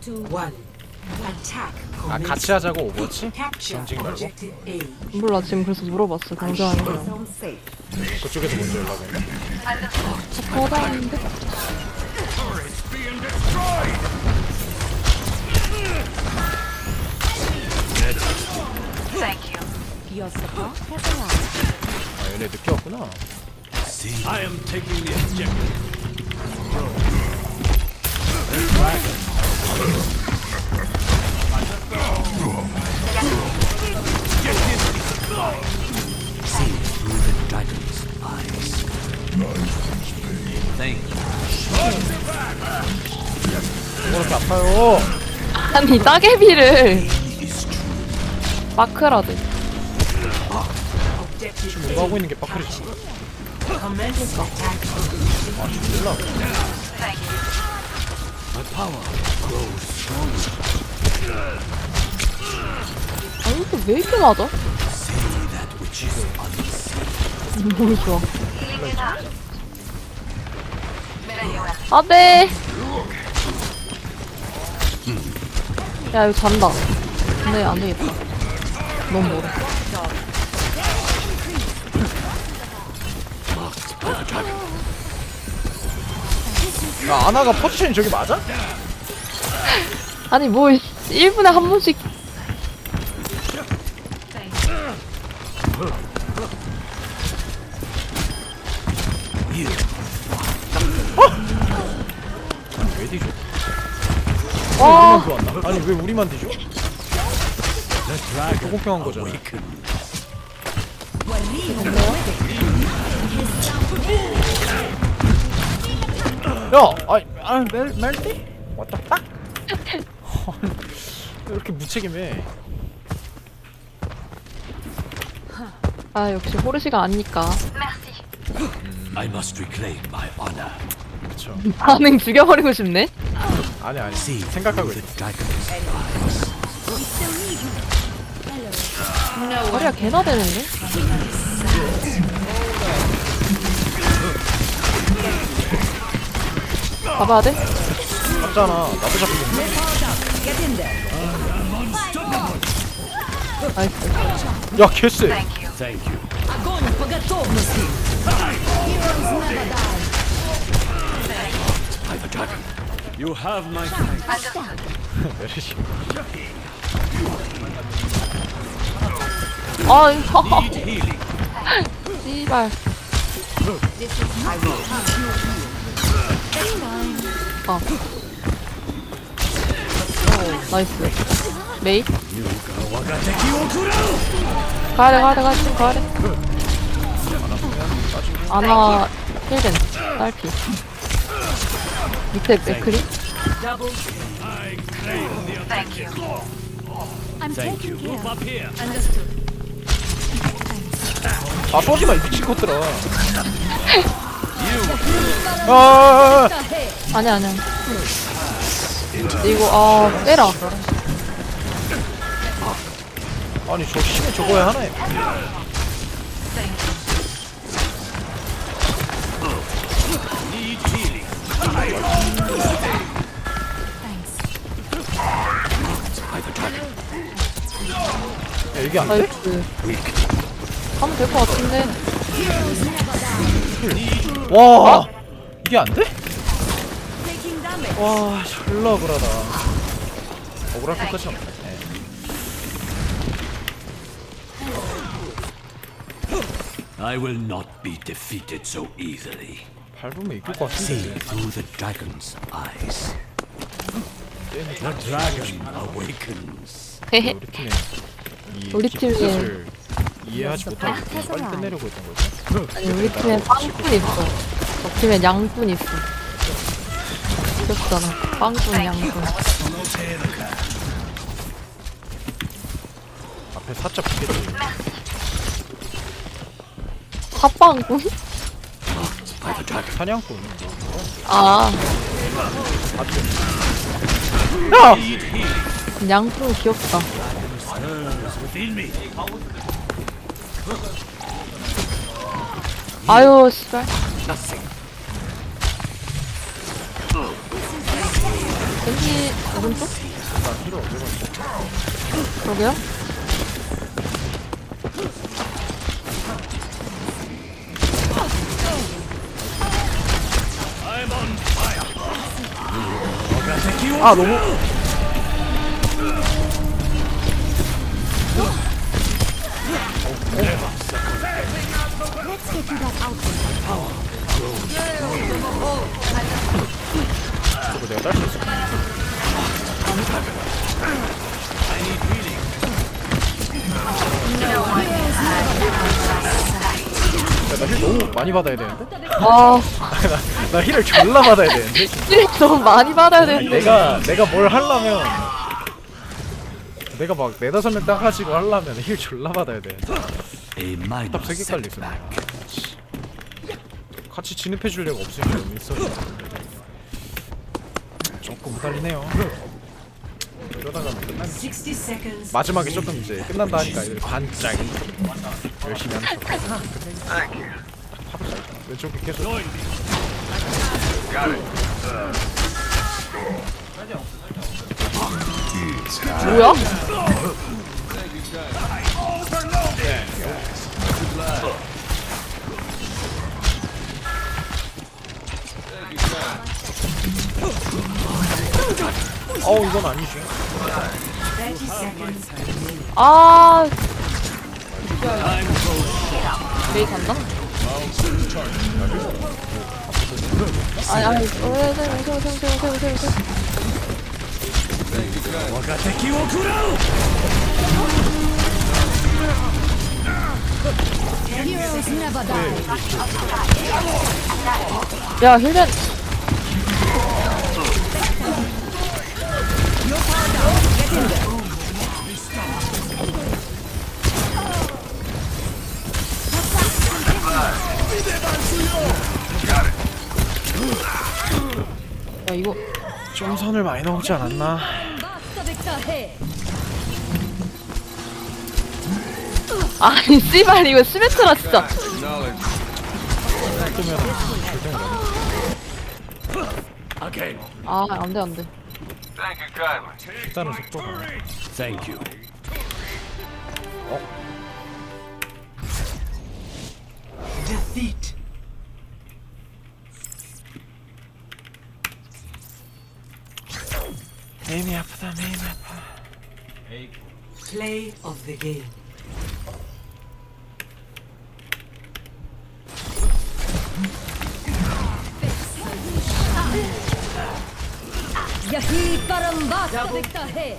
two, one. Attack. 아 같이 하자고 오버워치? 경쟁 말고? 몰라 지금 그래서 물어봤어 경쟁하는 거. 그쪽에서 먼저 연락 온다 거다인데? 아 얘네 늦게 왔구나 I am taking the objective. 이렇게 아파요 아니 따개비를 마크라드 Objective 뭔가 하고 있는 게 attack. 아 죽일라 아니 이거 왜 이렇게 맞아? 너무 좋아 안돼 야 이거 잔다. 근데 안 되겠다. 너무 멀어 야 아나가 포지션이 저기 맞아? 아니 뭐 1분에 한 번씩 왜 뒤져? 와 우리만 좋았나? 아니 왜 우리만 뒤져? 불공평한 거잖아 야! 아이, 아, 멜, 멜리? 왔다 딱? 왜 이렇게 무책임해 아 역시 호르시가 아니니까 I must reclaim my honor. 그쵸 반응 죽여버리고 싶네 아니 아니 생각하고 있어 Dragons. 머리가 개나 되는데? 잡아야 돼? 맞잖아 나도 잡히겠네 나이스 야 개쎄 you. Have my. 메르시 아 이거 씨발 아. 나이스. 메이? 가야돼 가야돼 가야돼 가야돼. 아나 힐벤 딸피. 밑에 맥크리. 아 쏘지마 이 미친 것들아 아 아니야 아니야 이거 아 빼라 아니 저 심해 저거야 하나에. 야 이게 안 돼? 나이스 하면 될 것 같은데 와 이게 안 돼? 와 졸라 억울하다 억울할 것까지 없네 I will not be defeated so easily. 밟으면 이길 것 See 같은데 through the dragon's eyes. The dragon awakens. 헤헤 우리 팀의 이 우리 뜻을 이해하지 못하고 빨리 끝내려고 했던 거지. 아니 우리 팀엔 빵꾼 있어. 저 팀엔 양꾼 있어. 귀엽잖아. 빵꾼 양꾼. 앞에 사자 붙겠지. 핫빵꾼? 사냥꾼. 아. 야! 양꾼 귀엽다. 아유 씨발 왠지 오른쪽? 그러게요. 아 너무 저거 내가 딸 수 있어 나힐 너무 많이 받아야 되는데? 아, 나 힐을 졸라 받아야 되는데? 힐 너무 많이 받아야 되는데. 내가 내가 뭘 하려면 내가 막 네다섯 명 따가지고 하려면 힐 졸라 받아야 돼. A minor 답 세개 깔려 있어. 같이 진입해 줄 리가 없으니까 너무 있어. 조금 후달리네요. 이러다가는 끝난 60 seconds. 마지막에 조금 이제 끝난다 하니까 반짝 열심히 하는 척. 왼쪽에 계속 뭐야? 어우 이건 아니지. 30 seconds. 아. 메이 간다? 아니, 아니, 어, 세워, 세워, 세워, 세워, 세워, 세워, 세워. 야, 힐벤. 야, 이거. 좀 선을 많이 넘지 않았나? 아니, 씨발, 이거 시메트라, 진짜. 아, 안 돼, 안 돼. 일단은 속도가. Thank you. Defeat. 메인이 아프다 메인이 아파. Play of the game. यही परम वास्तविकता है।